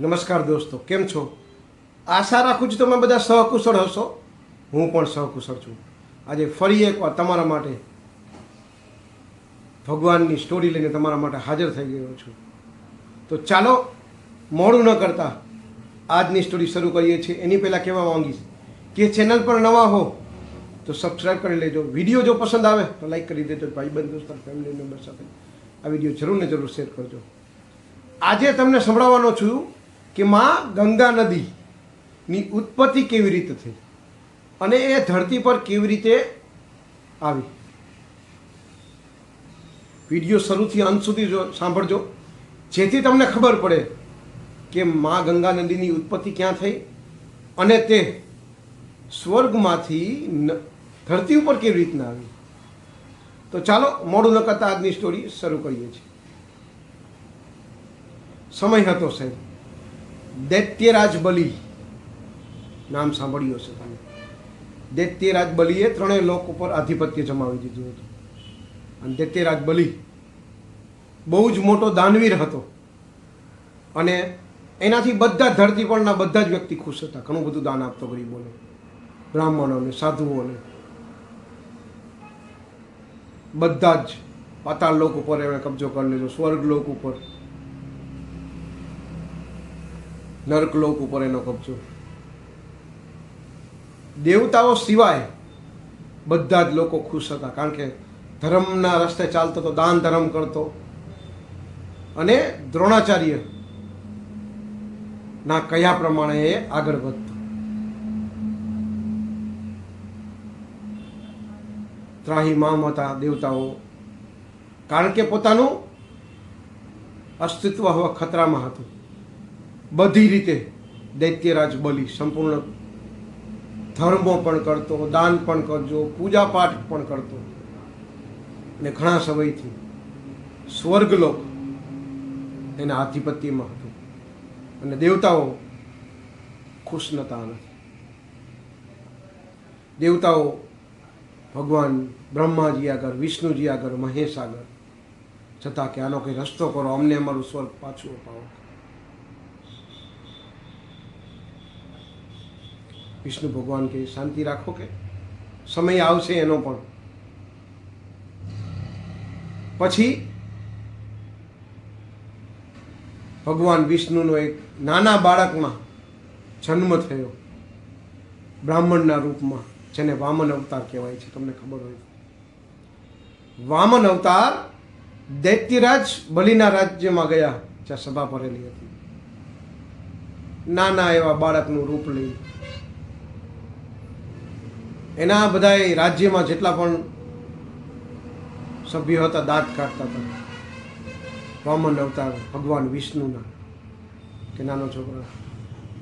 નમસ્કાર દોસ્તો, કેમ છો? આશા રાખું છું તમે બધા સહકુશળ હશો. હું પણ સહકુશળ છું. આજે ફરી એકવાર તમારા માટે ભગવાનની સ્ટોરી લઈને તમારા માટે હાજર થઈ ગયો છું. તો ચાલો, મોડું ન કરતા આજની સ્ટોરી શરૂ કરીએ છીએ. એની પહેલાં કહેવા માંગીશ કે ચેનલ પર નવા હો, તો સબસ્ક્રાઈબ કરી લેજો. વીડિયો જો પસંદ આવે, તો લાઈક કરી દેજો. ભાઈબંધ દોસ્ત ફેમિલી મેમ્બર સાથે આ વીડિયો જરૂર ને જરૂર શેર કરજો. આજે તમને સંભળાવવાનો છું કે માં ગંગા નદીની ઉત્પત્તિ કેવી રીતે થઈ? અને એ ધરતી પર કેવી રીતે આવી? વીડિયો શરૂથી અંત સુધી જો સાંભળજો. જેથી તમને ખબર પડે કે માં ગંગા નદીની ઉત્પત્તિ ક્યાં થઈ અને તે સ્વર્ગમાંથી ધરતી ઉપર કેવી રીતના આવી? તો ચાલો મોડું ન કરતા આજની સ્ટોરી શરૂ કરીએ છીએ. સમય હતો સાહેબ. દૈત્યરાજ બલિ નામ સાંભળ્યું હશે તમે. દૈત્યરાજ બલિએ ત્રણેય લોક ઉપર આધિપત્ય જમાવી દીધું હતું. અને દૈત્યરાજ બલિ બહુ જ મોટો દાનવીર હતો. અને એનાથી બધા ધરતી પરના બધા જ વ્યક્તિ ખુશ હતા. ઘણું બધું દાન આપતો ગરીબોને, બ્રાહ્મણોને, સાધુઓને. બધા જ પાતાળ લોક ઉપર એમણે કબજો કરી લીધો, સ્વર્ગ લોક ઉપર. નર્ક લોક ઉપર એનો કબજો. દેવતાઓ સિવાય બધા જ લોકો ખુશ હતા. કારણ કે ધર્મના રસ્તે ચાલતો તો દાન ધર્મ કરતો. અને દ્રોણાચાર્ય ના કયા પ્રમાણે એ આગળ વધતો. ત્રાહીમામ હતા દેવતાઓ. કારણ કે પોતાનું અસ્તિત્વ હવે ખતરામાં હતું. બધી રીતે દૈત્યરાજ બલિ સંપૂર્ણ ધર્મો પણ કરતો, દાન પણ કરજો પૂજા પાઠ પણ કરતો. અને ઘણા સમયથી સ્વર્ગલોક એના આધિપત્યમાં હતું. અને દેવતાઓ ખુશ નતા નથી. દેવતાઓ ભગવાન બ્રહ્માજી આગળ, વિષ્ણુજી આગળ, મહેશ આગળ, છતાં કે આનો કંઈ રસ્તો કરો, અમને અમારું સ્વર્ગ પાછું અપાવો. વિષ્ણુ ભગવાન કે શાંતિ રાખો કે સમય આવશે એનો પણ. પછી ભગવાન વિષ્ણુનો એક નાના બાળકમાં જન્મ થયો. બ્રાહ્મણના રૂપમાં, જેને વામન અવતાર કહેવાય છે, તમને ખબર હોય વામન અવતાર દૈત્યરાજ બલિના રાજ્યમાં ગયા, જ્યાં સભા ભરેલી હતી. નાના એવા બાળકનું રૂપ લઈ એના બધાય રાજ્યમાં જેટલા પણ સભ્યો હતા, દાંત કાઢતા હતા, વામન અવતાર, ભગવાન વિષ્ણુના, કે નાનો છોકરો.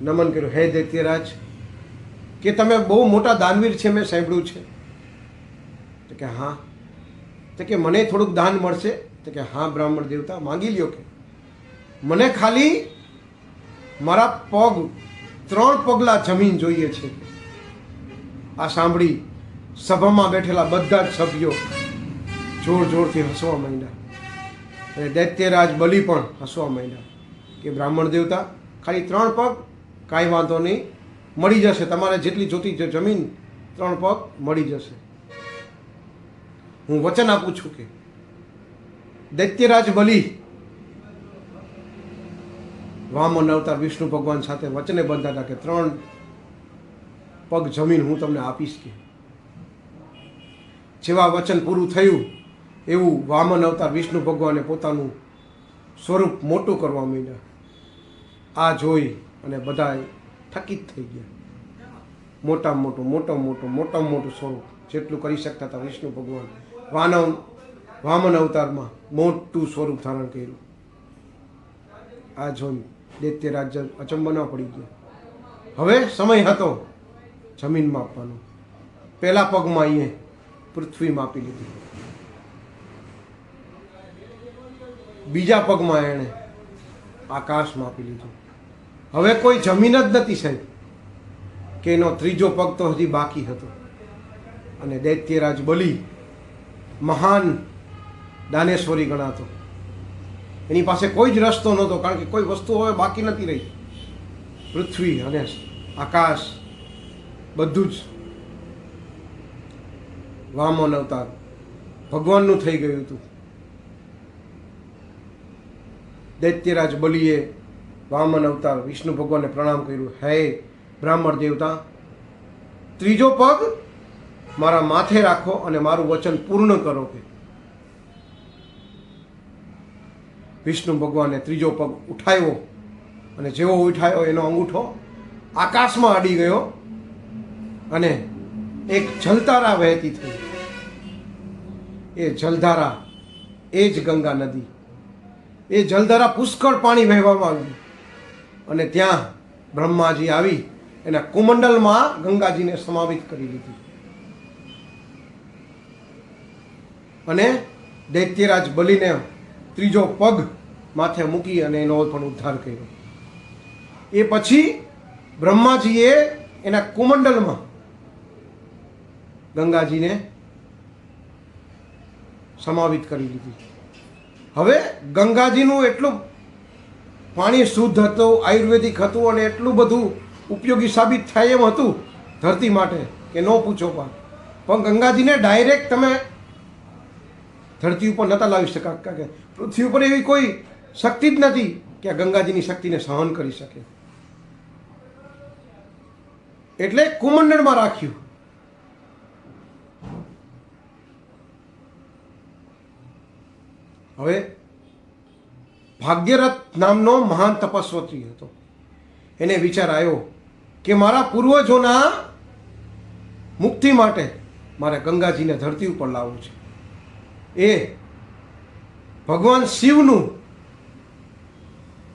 નમન કર્યું, હે દૈત્યરાજ, કે તમે બહુ મોટા દાનવીર છે, મેં સાંભળ્યું છે. તો કે, હા. તો કે, મને થોડુંક દાન મળશે. તો કે, હા, બ્રાહ્મણ દેવતા, માંગી લ્યો કે. મને ખાલી મારા પગ, ત્રણ પગલા જમીન જોઈએ છે. આ સાંભળી સભામાં બેઠેલા બધા જ સભ્યો જોર જોરથી હસવા માંડ્યા. અને દૈત્યરાજ બલિ પણ હસવા માંડ્યા કે બ્રાહ્મણ દેવતા, ખાલી ત્રણ પગ કાંઈ વાંધો નહીં, મળી જશે. તમારે જેટલી જોતી જમીન, ત્રણ પગ મળી જશે. હું વચન આપું છું કે દૈત્યરાજ બલિ વામન અવતાર વિષ્ણુ ભગવાન સાથે વચને બંધાતા કે ત્રણ પગ જમીન હું તમને આપીશ કે. જેવા વચન પૂરું થયું, એવું વામન અવતાર વિષ્ણુ ભગવાને પોતાનું સ્વરૂપ મોટું કરવા માંડ્યા. આ જોઈ અને બધા થકિત થઈ ગયા. મોટામાં મોટું મોટામાં મોટું મોટામાં મોટું સ્વરૂપ જેટલું કરી શકતા હતા વિષ્ણુ ભગવાન. વાનવ, વામન અવતારમાં મોટું સ્વરૂપ ધારણ કર્યું. આ જોઈ દૈત્ય રાજ્ય અચંબના પડી ગયા. હવે સમય હતો. જમીન માપવાનું પહેલા પગમાં અહીંયા પૃથ્વી માપી લીધી. બીજા પગમાં એણે આકાશ માપી લીધું. હવે કોઈ જમીન જ નથી સાહેબ, કે એનો ત્રીજો પગ તો હજી બાકી હતો. અને દૈત્યરાજ બલિ મહાન દાનેશ્વરી ગણાતો. એની પાસે કોઈ જ રસ્તો નહોતો, કારણ કે કોઈ વસ્તુ હવે બાકી નથી રહી. પૃથ્વી અને આકાશ બધું જ વામન અવતાર. ભગવાનનું થઈ ગયું હતું. દૈત્યરાજ બલિએ વામન અવતાર વિષ્ણુ ભગવાનને પ્રણામ કર્યું. હે બ્રાહ્મણ દેવતા, ત્રીજો પગ મારા માથે રાખો અને મારું વચન પૂર્ણ કરો કે. વિષ્ણુ ભગવાને ત્રીજો પગ ઉઠાવ્યો અને જેવો ઉઠાયો એનો અંગૂઠો આકાશમાં અડી ગયો. અને એક જલધારા વહેતી થઈ. એ જલધારા, એ જ ગંગા નદી. એ જલધારા પુષ્કળ પાણી વહેવામાં આવ્યું. અને ત્યાં બ્રહ્માજી આવી એના કુમંડલમાં ગંગાજીને સમાવિત કરી લીધી. અને દૈત્યરાજ બલીને ત્રીજો પગ માથે મૂકી અને એનો પણ ઉદ્ધાર કર્યો. એ પછી બ્રહ્માજીએ એના કુમંડલમાં ગંગાજીને સમાવિત કરી લીધી. હવે ગંગાજીનું એટલું પાણી શુદ્ધ હતું, આયુર્વેદિક હતું અને એટલું બધું ઉપયોગી સાબિત થાય એમ હતું ધરતી માટે કે ન પૂછો પણ. પણ ગંગાજીને ડાયરેક્ટ તમે ધરતી ઉપર નહોતા લાવી શકા કે પૃથ્વી ઉપર એવી કોઈ શક્તિ જ નથી કે ગંગાજીની શક્તિને સહન કરી શકે. એટલે કુમંડળમાં રાખ્યું. હવે ભાગ્યરથ નામનો મહાન તપસ્વતી હતો. એને વિચાર આવ્યો કે મારા પૂર્વજોના મુક્તિ માટે મારે ગંગાજીને ધરતી ઉપર લાવવું છે. એ ભગવાન શિવનું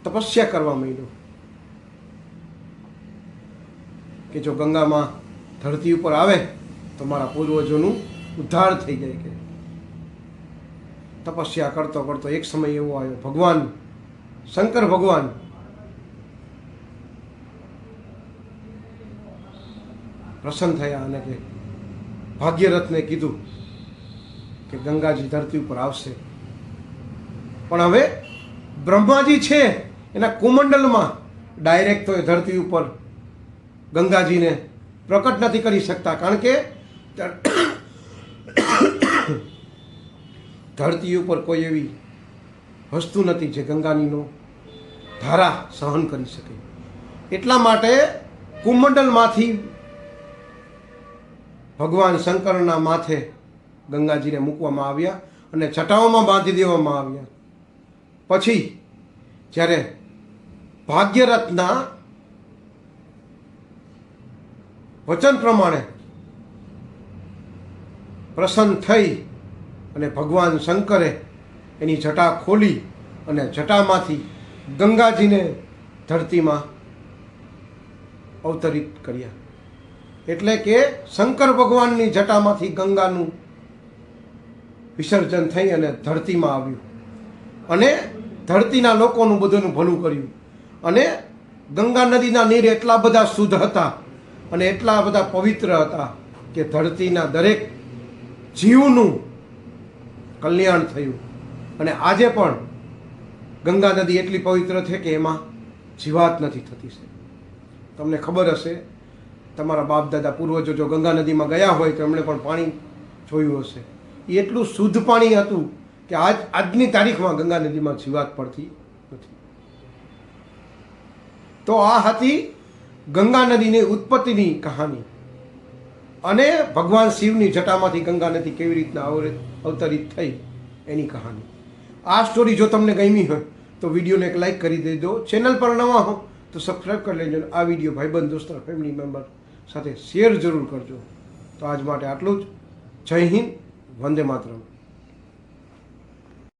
તપસ્યા કરવા માંડ્યો. કે જો ગંગામાં ધરતી ઉપર આવે તો મારા પૂર્વજોનું ઉદ્ધાર થઈ જાય કે તપસ્યા કરતો કરતો એક સમય એવો આવ્યો. ભગવાન, શંકર ભગવાન. પ્રસન્ન થયા અને કે ભાગ્યરથને કીધું કે ગંગાજી ધરતી ઉપર આવશે. પણ હવે બ્રહ્માજી છે એના કુમંડલમાં. ડાયરેક્ટ તો એ ધરતી ઉપર ગંગાજીને પ્રકટ નથી કરી શકતા. કારણ કે ધરતી ઉપર કોઈ એવી વસ્તુ નથી જે ગંગાનીનો ધારા સહન કરી શકે. એટલા માટે કુમંડલમાંથી ભગવાન શંકરના માથે ગંગાજીને મૂકવામાં આવ્યા અને છટાઓમાં બાંધી દેવામાં આવ્યા. પછી જ્યારે ભાગ્યરથના વચન પ્રમાણે પ્રસન્ન થઈ અને ભગવાન શંકરે એની જટા ખોલી અને જટામાંથી ગંગાજીને ધરતીમાં અવતરિત કર્યા. એટલે કે શંકર ભગવાનની જટામાંથી ગંગાનું વિસર્જન થઈ અને ધરતીમાં આવ્યું. અને ધરતીના લોકોનું બધાનું ભલું કર્યું. અને ગંગા નદીના નીર એટલા બધા શુદ્ધ હતા અને એટલા બધા પવિત્ર હતા કે ધરતીના દરેક જીવનું કલ્યાણ થયું. અને આજે પણ ગંગા નદી એટલી પવિત્ર છે કે એમાં જીવાત નથી થતી છે તમને ખબર હશે, તમારા બાપ દાદા પૂર્વજો જો ગંગા નદીમાં ગયા હોય તો એમણે પણ પાણી જોયું હશે. એ એટલું શુદ્ધ પાણી હતું કે આજ, આજની તારીખમાં ગંગા નદીમાં જીવાત પડતી નથી. તો આ હતી ગંગા નદીની ઉત્પત્તિની કહાની. અને ભગવાન શિવની જટામાંથી ગંગા નદી કેવી રીતના અવતરિત થઈ એની કહાની. આ સ્ટોરી જો તમને ગમી હોય, તો વિડીયોને એક લાઇક કરી દેજો. ચેનલ પર નવા હો, તો સબસ્ક્રાઈબ કરી લેજો આ વીડિયો ભાઈબંધ દોસ્તો ફેમિલી મેમ્બર સાથે શેર જરૂર કરજો. તો આજ માટે આટલું જ. જય હિન્દ, વંદે માતરમ.